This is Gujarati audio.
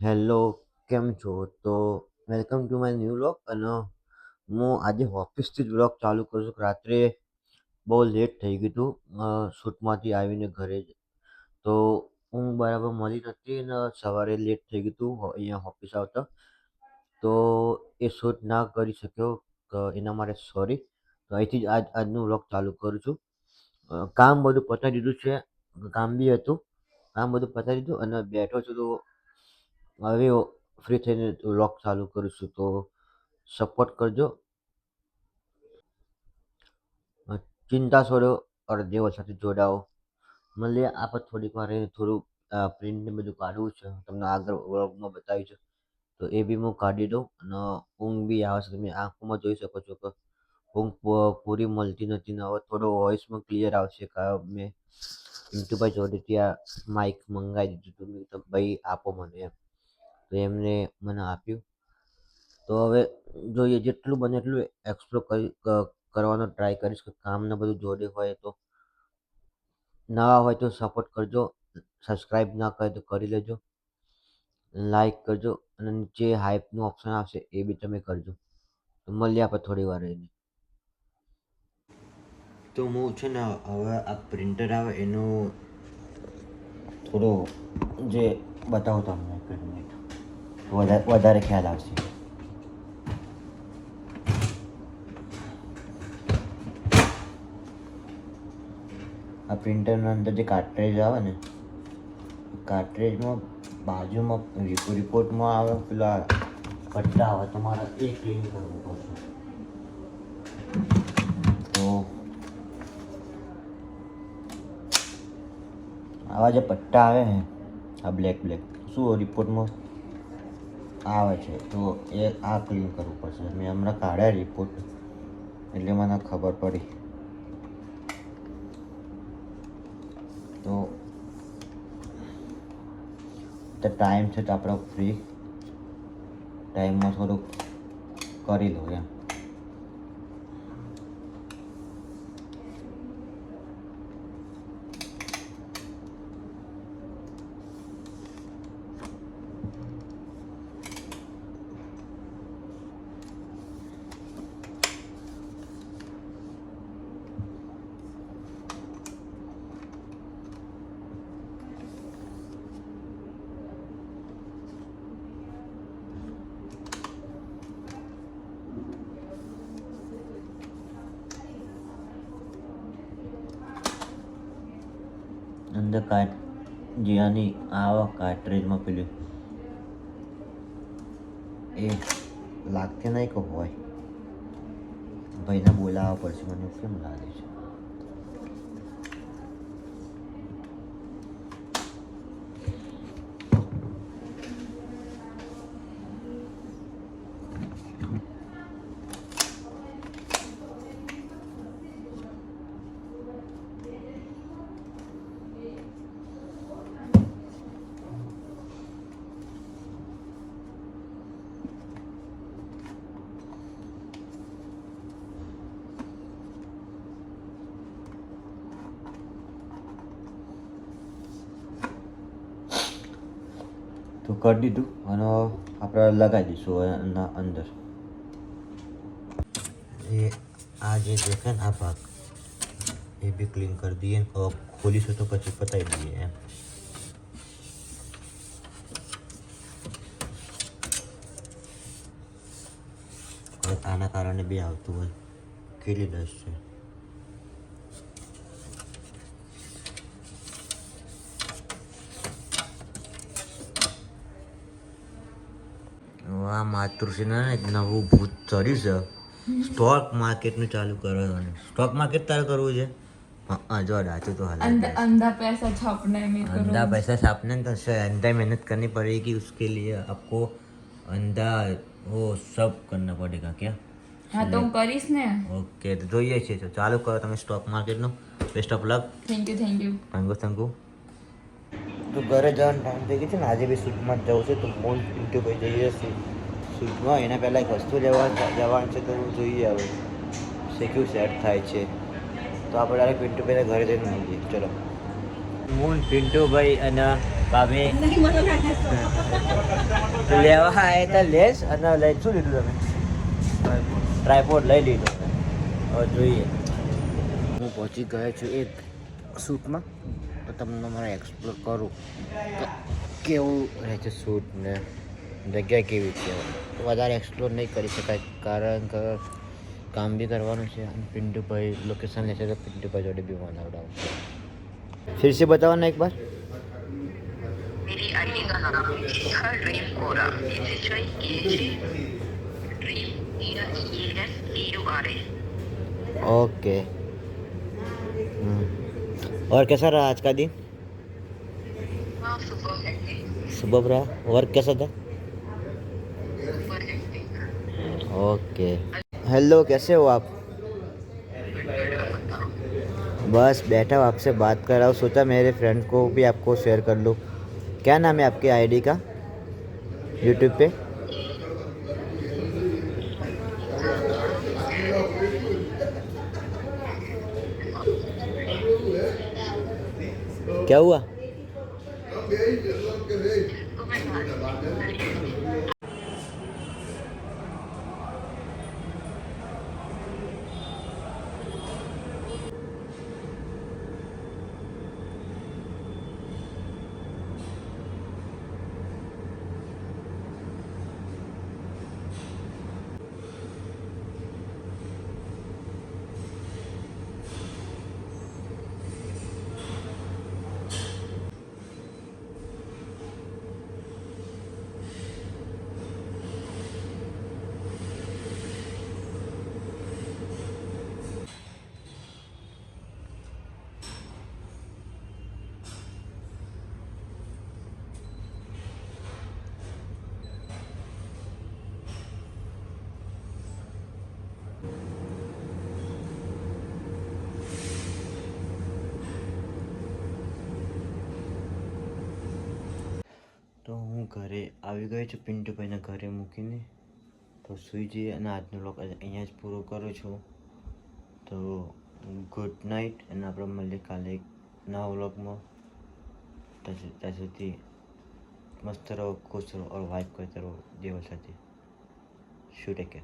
હેલો, કેમ છો? તો welcome to my new vlog અને હું આજે ઓફિસથી જ વ્લોગ ચાલુ કરું છું રાત્રે બહુ લેટ થઈ ગયું હતું શૂટમાંથી આવીને ઘરે જ. તો હું બરાબર મળી નથી ને સવારે લેટ થઈ ગયું હતું અહીંયા ઓફિસ આવતા. તો એ શૂટ ના કરી શક્યો એના માટે સોરી. તો અહીંથી જ આજ, આજનું વ્લોગ ચાલુ કરું છું. કામ બધું પતાવી દીધું છે કામ બી હતું. કામ બધું પતાવી દીધું અને બેઠો છું તો હવે ફ્રી થઈને વ્લોગ ચાલુ કરું છું તો સપોર્ટ કરજો. ચિંતા છોડો અડદેવ સાથે જોડાઓ. મળીએ આપણે થોડીક વાર થોડું પ્રિન્ટને બધું કાઢવું છે. તમને આગળ વ્લોગમાં બતાવી છે તો એ બી હું કાઢી દઉં અને ઊંઘ બી આવે છે. તમે આંખોમાં જોઈ શકો છો કે ઊંઘ પૂરી મળતી નથી ને હવે થોડો વોઇસમાં ક્લિયર આવશે કારણ મેં પિન્ટુભાઈ જોડેથી આ માઇક મંગાવી દીધું હતું કીધું, ભાઈ, આપો મને. એમ તો એમને મને આપ્યું. તો હવે જોઈએ જેટલું બને એટલું એક્સપ્લોર કરી કરવાનો ટ્રાય કરીશ. કે કામને બધું જોડે હોય તો નવા હોય તો સપોર્ટ કરજો. સબસ્ક્રાઈબ ના કરે તો કરી લેજો. લાઈક કરજો. અને નીચે હાઈપનું ઓપ્શન આવશે એ બી તમે કરજો. તો મળીએ આપણે થોડી વાર રહીને. તો હું છે ને હવે આ પ્રિન્ટર આવે એનો થોડો જે બતાવું તમને. એક વધારે ખ્યાલ આવશે આ પ્રિન્ટરના અંદર જે કાર્ટ્રેજ આવે ને કાર્ટ્રેજમાં બાજુમાં રિપોર્ટમાં આવે, પેલા પટ્ટા આવે, તમારે એ ક્લીન કરવું પડશે. તો આવા જે પટ્ટા આવે ને, આ બ્લેક બ્લેક શું રિપોર્ટમાં આવે છે, તો એ આ ક્લીન કરવું પડશે. મેં હમણાં કાઢ્યા રિપોર્ટ એટલે મને ખબર પડી. તો ટાઈમ છે તો આપણે ફ્રી ટાઈમમાં થોડુંક કરી લો એમ. અંદર કાટ જ્યાંની આવા કાર્ટ્રેજમાં પેલું. એ લાગતે નહીં કે હોય. ભાઈને બોલાવવા પડશે, મને કેમ લાગે છે? કરી દીધું અને આપણે લગાવી દઈશું એના અંદર. એ આ જે દેખાય ને આ ભાગ, એ બી ક્લીન કરી દઈએ ખોલીશું તો પછી પતાવી દઈએ એમ. આના કારણે બી આવતું હોય. કેટલી ડસ્ટ છે? આ માતૃશ્રીના એક નવું ભૂત ચડ્યું છે સ્ટોક માર્કેટનું ચાલુ કરવાનું સ્ટોક માર્કેટ ચાલુ કરવું છે હા જો ડાચું તો હાલ अंधा अंधा पैसा छापना है मेरे को अंधा रोज। पैसा छापने तो से अंधा मेहनत करनी पड़ेगी उसके लिए आपको अंधा वो सब करना पड़ेगा क्या हाँ तो હું કરીશ ને ઓકે તો જોઈએ છીએ તો ચાલુ કરો તમે stock માર્કેટનું best of luck thank you thank you thank you thank you તો ઘરે જવાનો ટાઈમ થઈ ગયો છે ને આજે બી શૂટમાં જ જવું છે તો મોલ પિન્ટુ ભાઈ જઈએ છીએ શૂટમાં એના પહેલાં એક વસ્તુ લેવા જવાનું છે તો હું જોઈએ હવે. શીખ્યું સેટ થાય છે. તો આપણે ડાયરેક્ટ પિન્ટુભાઈને ઘરે જઈને મળીએ. ચલો. હું, પિન્ટુભાઈ અને ભાભી. લેવા આવે તો લેસ અને લઈ શું લીધું તમે? ટ્રાયપોડ લઈ લીધો. હવે જોઈએ. હું પહોંચી ગયો છું એક સૂટમાં તો તમને મારે એક્સપ્લોર કરું. કેવું રહે છે સૂટ ને જગ્યા કેવી છે વધારે એક્સપ્લોર નહીં કરી શકાય કારણ કે કામ બી કરવાનું છે અને પિન્ટુભાઈ લોકેશન લેશે તો પિન્ટુભાઈ જોડે બી બનાવડાવું फिर से बताओ ना एक बार मेरी आईडी का नाम है हर ड्रीम कोरा इसे चॉइस कीजिए dream E S T U R A okay hmm. और कैसा रहा आज का दिन हाँ सुपर हेक्टिक सुबह रहा वर्क कैसा था ओके। हेलो, कैसे हो आप? बस बैठा हूँ, आपसे बात कर रहा हूँ। सोचा मेरे फ्रेंड को भी आपको शेयर कर लूँ। क्या नाम है आपके आईडी का? यूट्यूब पे? क्या हुआ? હું ઘરે આવી ગયો છું, પિન્ટુભાઈના ઘરે મૂકીને. તો સુઈ જઈએ અને આજનો લોક અહીંયા જ પૂરો કરું છું. તો ગુડ નાઇટ અને આપણે મળીએ કાલે એક નવા વ્લોગમાં ત્યાં સુધી મસ્ત રહો, ખુશ રહો ઓર વાઇફ કરતા રહો દેવો સાથે. શું ટેક કેર